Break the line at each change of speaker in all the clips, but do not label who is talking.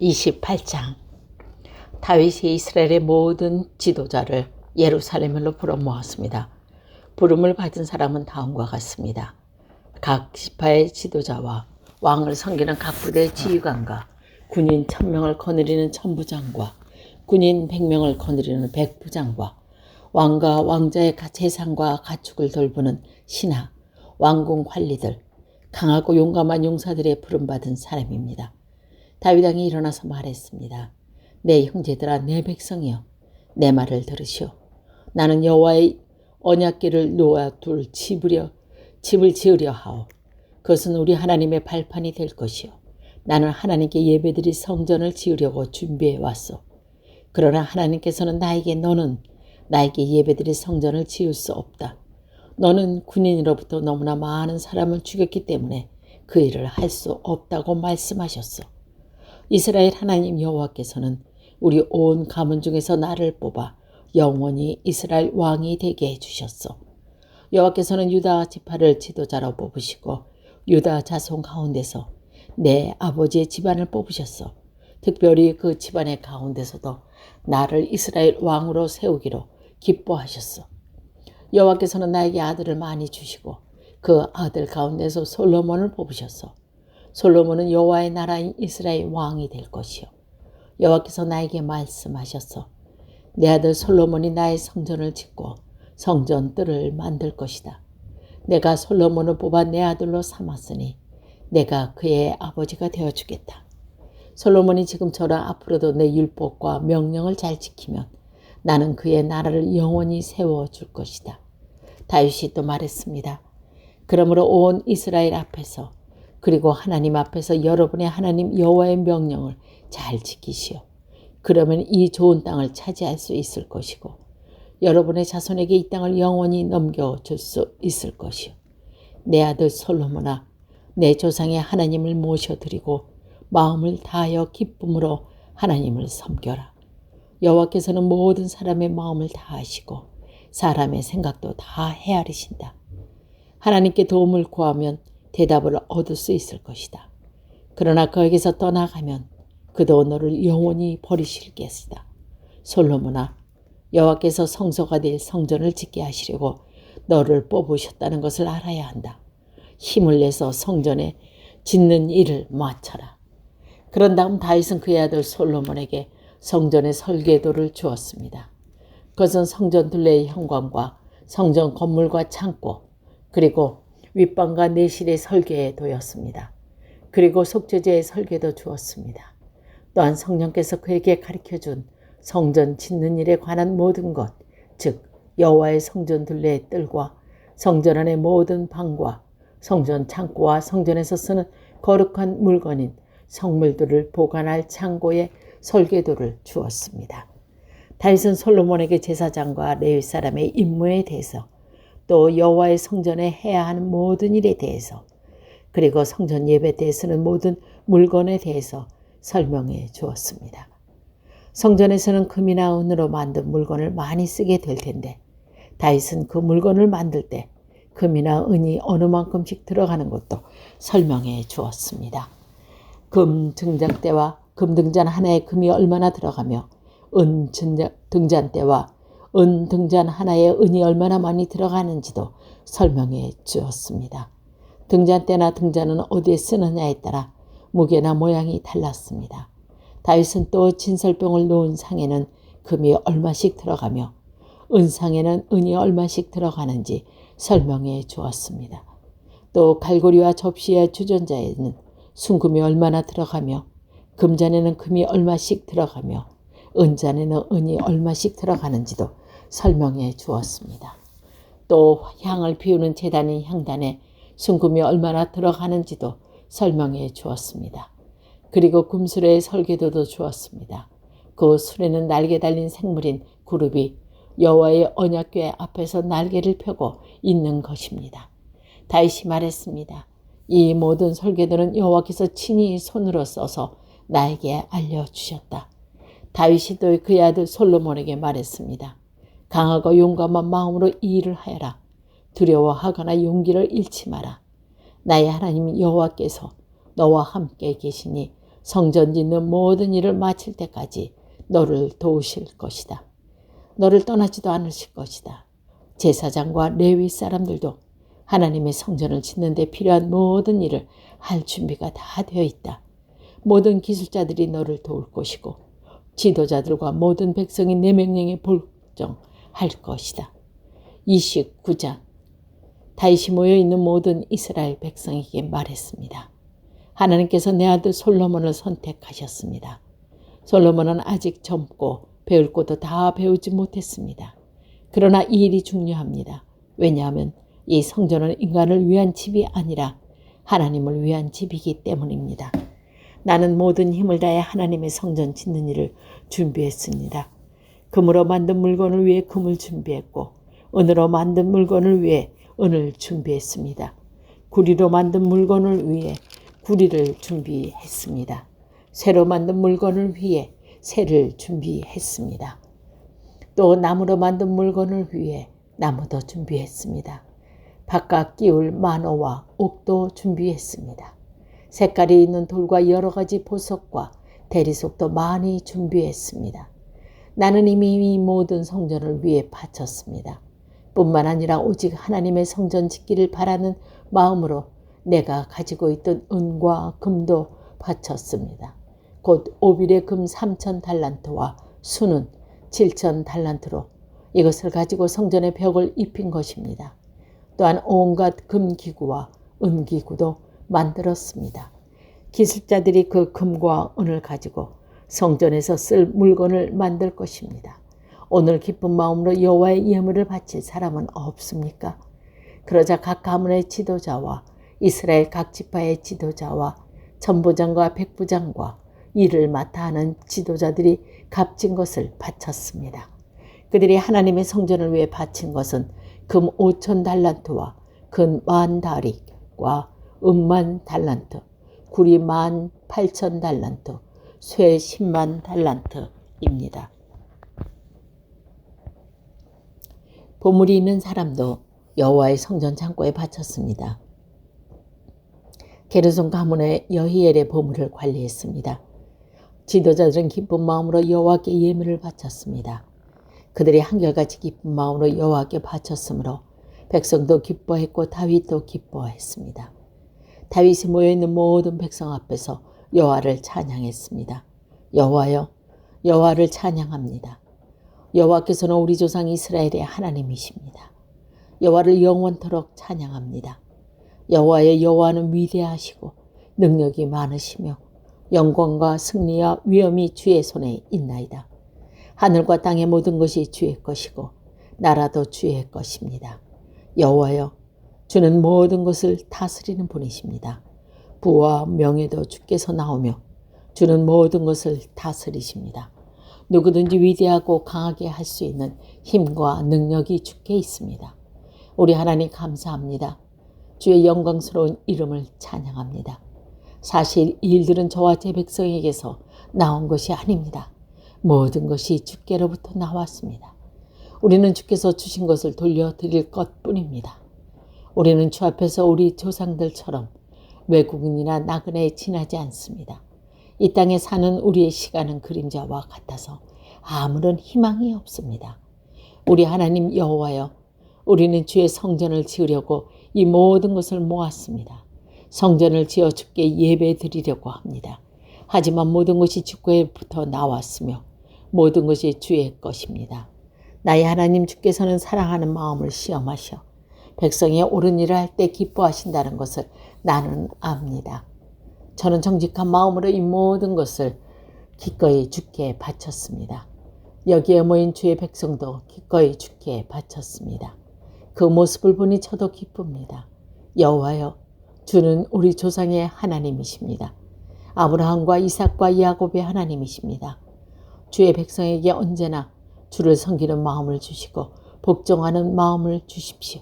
28장 다윗이 이스라엘의 모든 지도자를 예루살렘으로 불어 모았습니다. 부름을 받은 사람은 다음과 같습니다. 각 지파의 지도자와 왕을 섬기는 각 부대의 지휘관과 군인 천명을 거느리는 천부장과 군인 백명을 거느리는 백부장과 왕과 왕자의 재산과 가축을 돌보는 신하, 왕궁 관리들, 강하고 용감한 용사들의 부름받은 사람입니다. 다윗 왕이 일어나서 말했습니다. 내 형제들아 내 백성이여 내 말을 들으시오. 나는 여호와의 언약궤를 놓아둘 집으려 집을 지으려 하오. 그것은 우리 하나님의 발판이 될 것이요. 나는 하나님께 예배드릴 성전을 지으려고 준비해 왔소. 그러나 하나님께서는 나에게 너는 나에게 예배드릴 성전을 지을 수 없다. 너는 군인으로부터 너무나 많은 사람을 죽였기 때문에 그 일을 할 수 없다고 말씀하셨어. 이스라엘 하나님 여호와께서는 우리 온 가문 중에서 나를 뽑아 영원히 이스라엘 왕이 되게 해주셨어. 여호와께서는 유다 지파를 지도자로 뽑으시고 유다 자손 가운데서 내 아버지의 집안을 뽑으셨어. 특별히 그 집안의 가운데서도 나를 이스라엘 왕으로 세우기로 기뻐하셨어. 여호와께서는 나에게 아들을 많이 주시고 그 아들 가운데서 솔로몬을 뽑으셨어. 솔로몬은 여호와의 나라인 이스라엘 왕이 될 것이요. 여호와께서 나에게 말씀하셨어. 내 아들 솔로몬이 나의 성전을 짓고 성전 뜰을 만들 것이다. 내가 솔로몬을 뽑아 내 아들로 삼았으니 내가 그의 아버지가 되어 주겠다. 솔로몬이 지금처럼 앞으로도 내 율법과 명령을 잘 지키면 나는 그의 나라를 영원히 세워 줄 것이다. 다윗이 또 말했습니다. 그러므로 온 이스라엘 앞에서 그리고 하나님 앞에서 여러분의 하나님 여호와의 명령을 잘 지키시오. 그러면 이 좋은 땅을 차지할 수 있을 것이고 여러분의 자손에게 이 땅을 영원히 넘겨줄 수 있을 것이오. 내 아들 솔로몬아 내 조상의 하나님을 모셔드리고 마음을 다하여 기쁨으로 하나님을 섬겨라. 여호와께서는 모든 사람의 마음을 다하시고 사람의 생각도 다 헤아리신다. 하나님께 도움을 구하면 대답을 얻을 수 있을 것이다. 그러나 거기서 떠나가면 그도 너를 영원히 버리실 것이다. 솔로몬아 여호와께서 성소가 될 성전을 짓게 하시려고 너를 뽑으셨다는 것을 알아야 한다. 힘을 내서 성전에 짓는 일을 마쳐라. 그런 다음 다윗은 그의 아들 솔로몬에게 성전의 설계도를 주었습니다. 그것은 성전 둘레의 현관과 성전 건물과 창고 그리고 윗방과 내실의 설계도였습니다. 그리고 속죄제의 설계도 주었습니다. 또한 성령께서 그에게 가르쳐준 성전 짓는 일에 관한 모든 것, 즉 여호와의 성전 둘레의 뜰과 성전 안의 모든 방과 성전 창고와 성전에서 쓰는 거룩한 물건인 성물들을 보관할 창고의 설계도를 주었습니다. 다윗은 솔로몬에게 제사장과 레위 사람의 임무에 대해서 또 여호와의 성전에 해야 하는 모든 일에 대해서 그리고 성전 예배 때 쓰는 모든 물건에 대해서 설명해 주었습니다. 성전에서는 금이나 은으로 만든 물건을 많이 쓰게 될 텐데 다윗은 그 물건을 만들 때 금이나 은이 어느 만큼씩 들어가는 것도 설명해 주었습니다. 금 등잔대와 금 등잔 하나에 금이 얼마나 들어가며 은 등잔대와 은 등잔 하나에 은이 얼마나 많이 들어가는지도 설명해 주었습니다. 등잔대나 등잔은 어디에 쓰느냐에 따라 무게나 모양이 달랐습니다. 다윗은 또 진설병을 놓은 상에는 금이 얼마씩 들어가며 은상에는 은이 얼마씩 들어가는지 설명해 주었습니다. 또 갈고리와 접시의 주전자에는 순금이 얼마나 들어가며 금잔에는 금이 얼마씩 들어가며 은잔에는 은이 얼마씩 들어가는지도 설명해 주었습니다. 또 향을 피우는 재단인 향단에 순금이 얼마나 들어가는지도 설명해 주었습니다. 그리고 금수레의 설계도도 주었습니다. 그 수레는 날개 달린 생물인 그룹이 여호와의 언약궤 앞에서 날개를 펴고 있는 것입니다. 다윗이 말했습니다. 이 모든 설계도는 여호와께서 친히 손으로 써서 나에게 알려주셨다. 다윗이 또 그의 아들 솔로몬에게 말했습니다. 강하고 용감한 마음으로 이 일을 하여라. 두려워하거나 용기를 잃지 마라. 나의 하나님 여호와께서 너와 함께 계시니 성전 짓는 모든 일을 마칠 때까지 너를 도우실 것이다. 너를 떠나지도 않으실 것이다. 제사장과 레위 사람들도 하나님의 성전을 짓는 데 필요한 모든 일을 할 준비가 다 되어 있다. 모든 기술자들이 너를 도울 것이고 지도자들과 모든 백성이 내 명령에 복종 할 것이다. 29장 다윗이 모여 있는 모든 이스라엘 백성에게 말했습니다. 하나님께서 내 아들 솔로몬을 선택하셨습니다. 솔로몬은 아직 젊고 배울 것도 다 배우지 못했습니다. 그러나 이 일이 중요합니다. 왜냐하면 이 성전은 인간을 위한 집이 아니라 하나님을 위한 집이기 때문입니다. 나는 모든 힘을 다해 하나님의 성전 짓는 일을 준비했습니다. 금으로 만든 물건을 위해 금을 준비했고 은으로 만든 물건을 위해 은을 준비했습니다. 구리로 만든 물건을 위해 구리를 준비했습니다. 새로 만든 물건을 위해 새를 준비했습니다. 또 나무로 만든 물건을 위해 나무도 준비했습니다. 바깥 끼울 만호와 옥도 준비했습니다. 색깔이 있는 돌과 여러 가지 보석과 대리석도 많이 준비했습니다. 나는 이미 이 모든 성전을 위해 바쳤습니다. 뿐만 아니라 오직 하나님의 성전 짓기를 바라는 마음으로 내가 가지고 있던 은과 금도 바쳤습니다. 곧 오빌의 금 3천 달란트와 수는 7천 달란트로 이것을 가지고 성전의 벽을 입힌 것입니다. 또한 온갖 금기구와 은기구도 만들었습니다. 기술자들이 그 금과 은을 가지고 성전에서 쓸 물건을 만들 것입니다. 오늘 기쁜 마음으로 여호와의 예물을 바칠 사람은 없습니까? 그러자 각 가문의 지도자와 이스라엘 각 지파의 지도자와 전부장과 백부장과 일을 맡아 하는 지도자들이 값진 것을 바쳤습니다. 그들이 하나님의 성전을 위해 바친 것은 금 5천 달란트와 근1 다릭과 음만 달란트, 구리 만 8천 달란트, 쇠 10만 달란트입니다. 보물이 있는 사람도 여호와의 성전 창고에 바쳤습니다. 게르손 가문의 여히엘의 보물을 관리했습니다. 지도자들은 기쁜 마음으로 여호와께 예물을 바쳤습니다. 그들이 한결같이 기쁜 마음으로 여호와께 바쳤으므로 백성도 기뻐했고 다윗도 기뻐했습니다. 다윗이 모여 있는 모든 백성 앞에서 여호와를 찬양했습니다. 여호와여 여호와를 찬양합니다. 여호와께서는 우리 조상 이스라엘의 하나님이십니다. 여호와를 영원토록 찬양합니다. 여호와의 여호와는 위대하시고 능력이 많으시며 영광과 승리와 위엄이 주의 손에 있나이다. 하늘과 땅의 모든 것이 주의 것이고 나라도 주의 것입니다. 여호와여 주는 모든 것을 다스리는 분이십니다. 부와 명예도 주께서 나오며 주는 모든 것을 다스리십니다. 누구든지 위대하고 강하게 할 수 있는 힘과 능력이 주께 있습니다. 우리 하나님 감사합니다. 주의 영광스러운 이름을 찬양합니다. 사실 이 일들은 저와 제 백성에게서 나온 것이 아닙니다. 모든 것이 주께로부터 나왔습니다. 우리는 주께서 주신 것을 돌려드릴 것 뿐입니다. 우리는 주 앞에서 우리 조상들처럼 외국인이나 나그네에 지나지 않습니다. 이 땅에 사는 우리의 시간은 그림자와 같아서 아무런 희망이 없습니다. 우리 하나님 여호와여, 우리는 주의 성전을 지으려고 이 모든 것을 모았습니다. 성전을 지어 주께 예배 드리려고 합니다. 하지만 모든 것이 주께부터 나왔으며 모든 것이 주의 것입니다. 나의 하나님 주께서는 사랑하는 마음을 시험하셔 백성이 옳은 일을 할 때 기뻐하신다는 것을 나는 압니다. 저는 정직한 마음으로 이 모든 것을 기꺼이 주께 바쳤습니다. 여기에 모인 주의 백성도 기꺼이 주께 바쳤습니다. 그 모습을 보니 저도 기쁩니다. 여호와여, 주는 우리 조상의 하나님이십니다. 아브라함과 이삭과 야곱의 하나님이십니다. 주의 백성에게 언제나 주를 섬기는 마음을 주시고 복종하는 마음을 주십시오.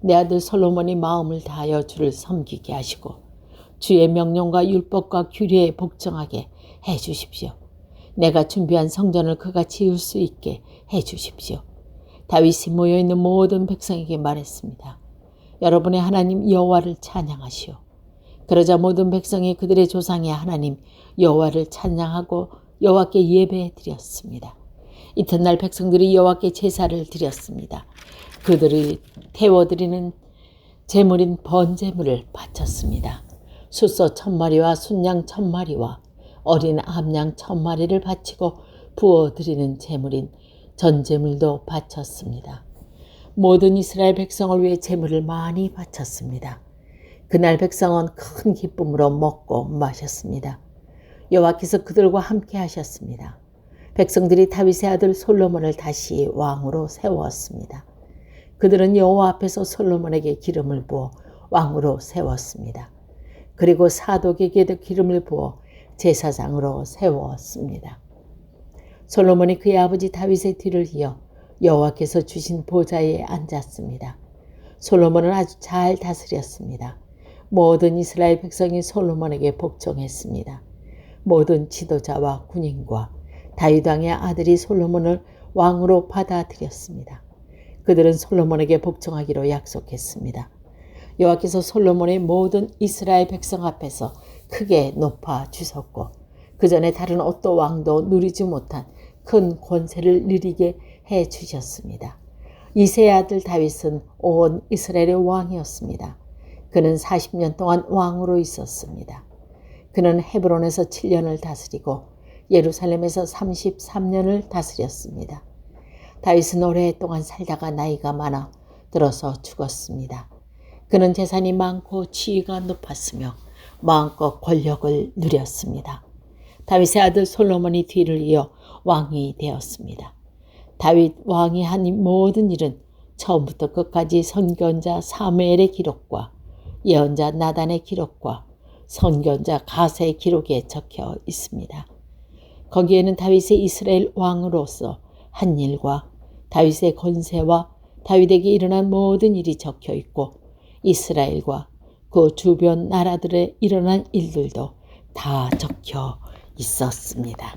내 아들 솔로몬이 마음을 다하여 주를 섬기게 하시고 주의 명령과 율법과 규례에 복종하게 해 주십시오. 내가 준비한 성전을 그가 지을 수 있게 해 주십시오. 다윗이 모여 있는 모든 백성에게 말했습니다. 여러분의 하나님 여호와를 찬양하시오. 그러자 모든 백성이 그들의 조상의 하나님 여호와를 찬양하고 여호와께 예배 드렸습니다. 이튿날 백성들이 여호와께 제사를 드렸습니다. 그들이 태워드리는 제물인 번제물을 바쳤습니다. 숫소 천 마리와 순양 천 마리와 어린 암양 천 마리를 바치고 부어드리는 제물인 전제물도 바쳤습니다. 모든 이스라엘 백성을 위해 제물을 많이 바쳤습니다. 그날 백성은 큰 기쁨으로 먹고 마셨습니다. 여호와께서 그들과 함께 하셨습니다. 백성들이 다윗의 아들 솔로몬을 다시 왕으로 세웠습니다. 그들은 여호와 앞에서 솔로몬에게 기름을 부어 왕으로 세웠습니다. 그리고 사독에게도 기름을 부어 제사장으로 세웠습니다. 솔로몬이 그의 아버지 다윗의 뒤를 이어 여호와께서 주신 보좌에 앉았습니다. 솔로몬은 아주 잘 다스렸습니다. 모든 이스라엘 백성이 솔로몬에게 복종했습니다. 모든 지도자와 군인과 다윗 왕의 아들이 솔로몬을 왕으로 받아들였습니다. 그들은 솔로몬에게 복종하기로 약속했습니다. 여호와께서 솔로몬의 모든 이스라엘 백성 앞에서 크게 높아 주셨고 그 전에 다른 어떤 왕도 누리지 못한 큰 권세를 누리게 해 주셨습니다. 이세의 아들 다윗은 온 이스라엘의 왕이었습니다. 그는 40년 동안 왕으로 있었습니다. 그는 헤브론에서 7년을 다스리고 예루살렘에서 33년을 다스렸습니다. 다윗은 오랫동안 살다가 나이가 많아 들어서 죽었습니다. 그는 재산이 많고 지위가 높았으며 마음껏 권력을 누렸습니다. 다윗의 아들 솔로몬이 뒤를 이어 왕이 되었습니다. 다윗 왕이 한 모든 일은 처음부터 끝까지 선견자 사무엘의 기록과 예언자 나단의 기록과 선견자 가세의 기록에 적혀 있습니다. 거기에는 다윗의 이스라엘 왕으로서 한 일과 다윗의 권세와 다윗에게 일어난 모든 일이 적혀 있고 이스라엘과 그 주변 나라들에 일어난 일들도 다 적혀 있었습니다.